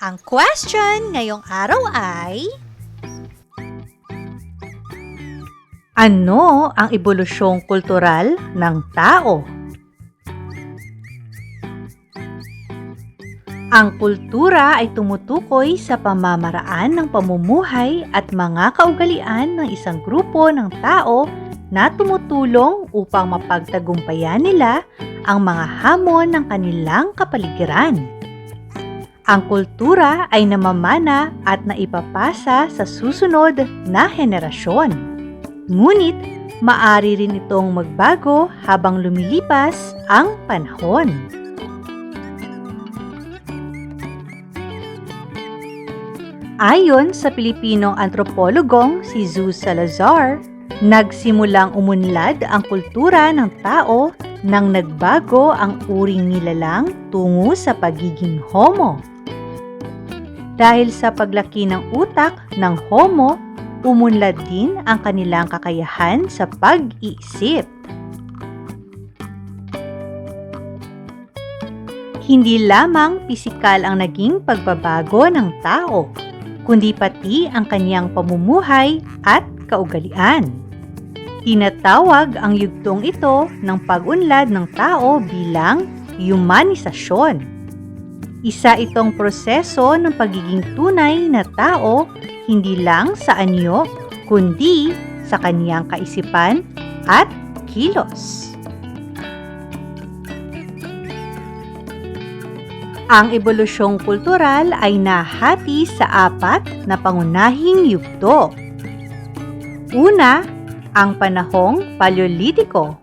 Ang question ngayong araw ay... Ano ang ebolusyong kultural ng tao? Ang kultura ay tumutukoy sa pamamaraan ng pamumuhay at mga kaugalian ng isang grupo ng tao na tumutulong upang mapagtagumpayan nila ang mga hamon ng kanilang kapaligiran. Ang kultura ay namamana at naipapasa sa susunod na henerasyon. Ngunit, maari rin itong magbago habang lumilipas ang panahon. Ayon sa Pilipinong antropologong si Zeus Salazar, nagsimulang umunlad ang kultura ng tao nang nagbago ang uring nilalang tungo sa pagiging homo. Dahil sa paglaki ng utak ng homo, umunlad din ang kanilang kakayahan sa pag-iisip. Hindi lamang pisikal ang naging pagbabago ng tao, kundi pati ang kanyang pamumuhay at kaugalian. Tinatawag ang yugtong ito ng pag-unlad ng tao bilang humanisasyon. Isa itong proseso ng pagiging tunay na tao hindi lang sa anyo kundi sa kaniyang kaisipan at kilos. Ang ebolusyong kultural ay nahati sa apat na pangunahing yugto. Una, ang panahong Paleolitiko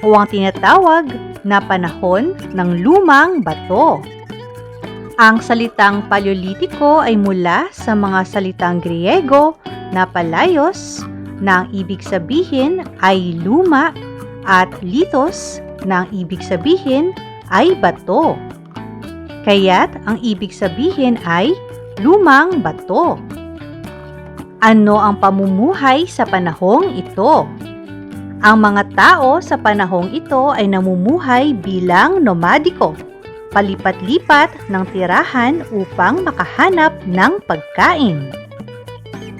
o ang tinatawag na panahon ng lumang bato. Ang salitang Paleolitiko ay mula sa mga salitang Griego na palayos na ang ibig sabihin ay luma at litos na ang ibig sabihin ay bato. Kaya't ang ibig sabihin ay lumang bato. Ano ang pamumuhay sa panahong ito? Ang mga tao sa panahong ito ay namumuhay bilang nomadiko, palipat-lipat ng tirahan upang makahanap ng pagkain.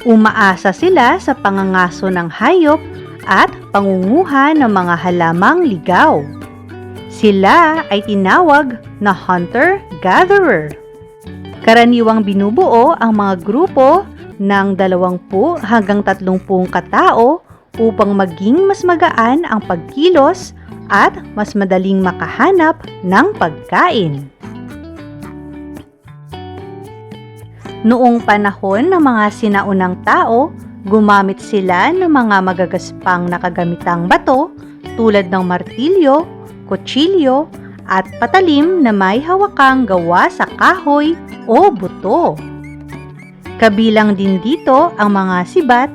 Umaasa sila sa pangangaso ng hayop at pangunguha ng mga halamang ligaw. Sila ay tinawag na hunter-gatherer. Karaniwang binubuo ang mga grupo ng 20 hanggang 30 katao upang maging mas magaan ang pagkilos at mas madaling makahanap ng pagkain. Noong panahon ng mga sinaunang tao, gumamit sila ng mga magagaspang nakagamitang bato tulad ng martilyo kutsilyo at patalim na may hawakang gawa sa kahoy o buto. Kabilang din dito ang mga sibat,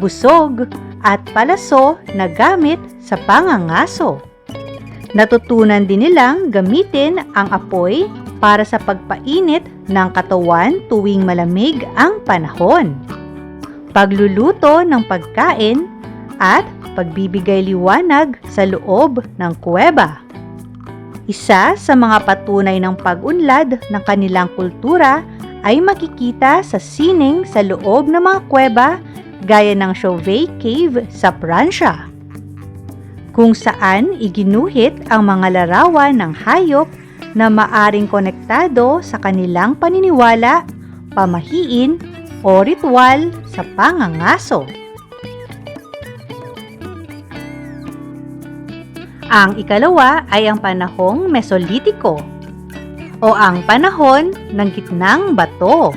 busog at palaso na gamit sa pangangaso. Natutunan din nilang gamitin ang apoy para sa pagpainit ng katawan tuwing malamig ang panahon. Pagluluto ng pagkain at pagbibigay liwanag sa loob ng kuweba. Isa sa mga patunay ng pag-unlad ng kanilang kultura ay makikita sa sining sa loob ng mga kuweba gaya ng Chauvet Cave sa Pransya, kung saan iginuhit ang mga larawan ng hayop na maaring konektado sa kanilang paniniwala, pamahiin o ritual sa pangangaso. Ang ikalawa ay ang panahong Mesolitiko o ang panahon ng gitnang bato.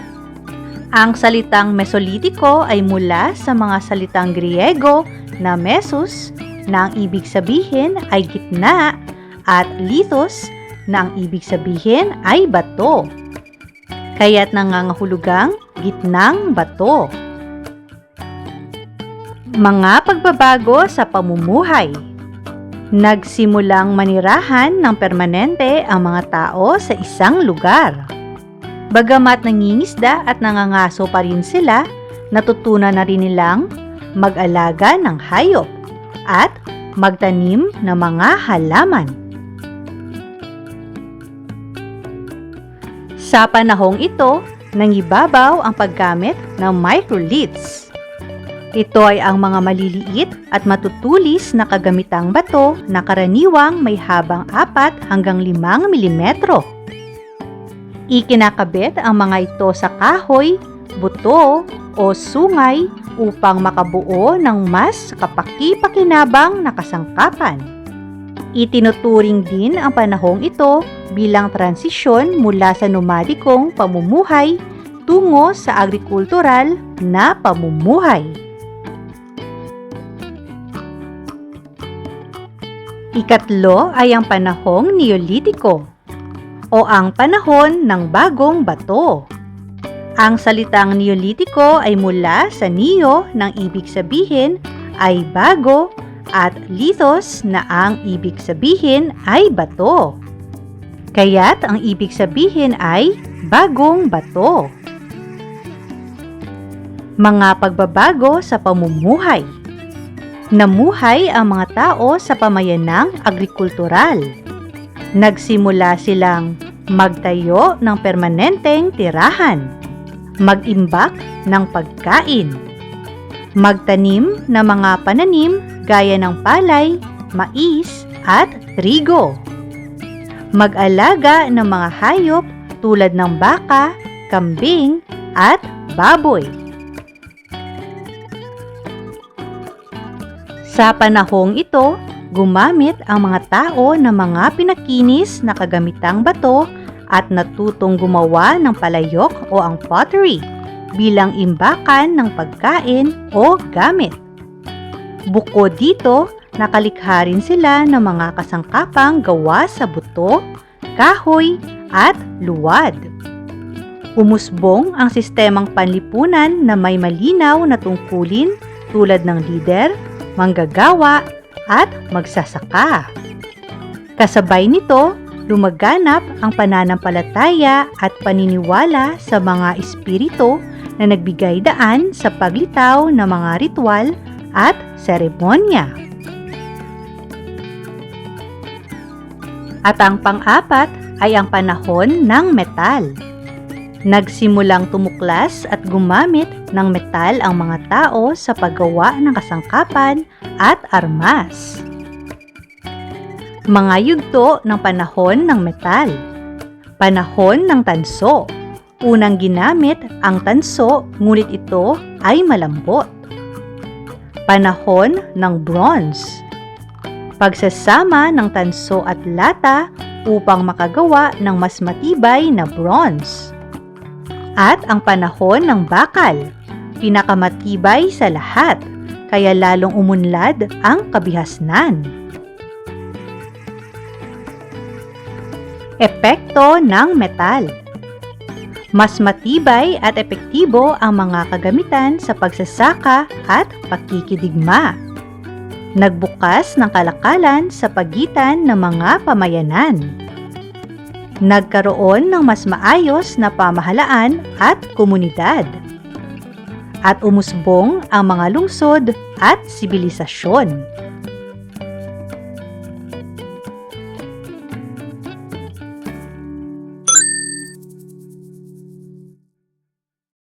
Ang salitang Mesolitiko ay mula sa mga salitang Griego na mesos na ang ibig sabihin ay gitna at lithos na ang ibig sabihin ay bato. Kaya't nangangahulugang gitnang bato. Mga pagbabago sa pamumuhay Nagsimulang manirahan ng permanente ang mga tao sa isang lugar. Bagamat nangingisda at nangangaso pa rin sila, natutunan na rin nilang mag-alaga ng hayop at magtanim ng mga halaman. Sa panahong ito, nangibabaw ang paggamit ng microliths. Ito ay ang mga maliliit at matutulis na kagamitang bato na karaniwang may habang 4 hanggang 5 mm. Ikinakabit ang mga ito sa kahoy, buto o sungay upang makabuo ng mas kapaki-pakinabang na kasangkapan. Itinuturing din ang panahong ito bilang transisyon mula sa nomadikong pamumuhay tungo sa agrikultural na pamumuhay. Ikatlo ay ang panahong Neolitiko o ang panahon ng bagong bato. Ang salitang Neolitiko ay mula sa neo ng ibig sabihin ay bago at lithos na ang ibig sabihin ay bato. Kaya't ang ibig sabihin ay bagong bato. Mga pagbabago sa pamumuhay. Namuhay ang mga tao sa pamayanang agrikultural. Nagsimula silang magtayo ng permanenteng tirahan, mag-imbak ng pagkain, magtanim ng mga pananim gaya ng palay, mais at trigo, mag-alaga ng mga hayop tulad ng baka, kambing at baboy. Sa panahong ito, gumamit ang mga tao ng mga pinakinis na kagamitang bato at natutong gumawa ng palayok o ang pottery bilang imbakan ng pagkain o gamit. Bukod dito, nakalikha rin sila ng mga kasangkapang gawa sa buto, kahoy at luwad. Umusbong ang sistemang panlipunan na may malinaw na tungkulin tulad ng lider, manggagawa at magsasaka. Kasabay nito, lumaganap ang pananampalataya at paniniwala sa mga espiritu na nagbigay daan sa paglitaw ng mga ritual at seremonya. At ang pang-apat ay ang panahon ng metal. Nagsimulang tumuklas at gumamit ng metal ang mga tao sa paggawa ng kasangkapan at armas. Mga yugto ng panahon ng metal. Panahon ng tanso. Unang ginamit ang tanso ngunit ito ay malambot. Panahon ng bronze. Pagsasama ng tanso at lata upang makagawa ng mas matibay na bronze. At ang panahon ng bakal, pinakamatibay sa lahat, kaya lalong umunlad ang kabihasnan. Epekto ng metal Mas matibay at epektibo ang mga kagamitan sa pagsasaka at pakikidigma. Nagbukas ng kalakalan sa pagitan ng mga pamayanan nagkaroon ng mas maayos na pamahalaan at komunidad. At umusbong ang mga lungsod at sibilisasyon.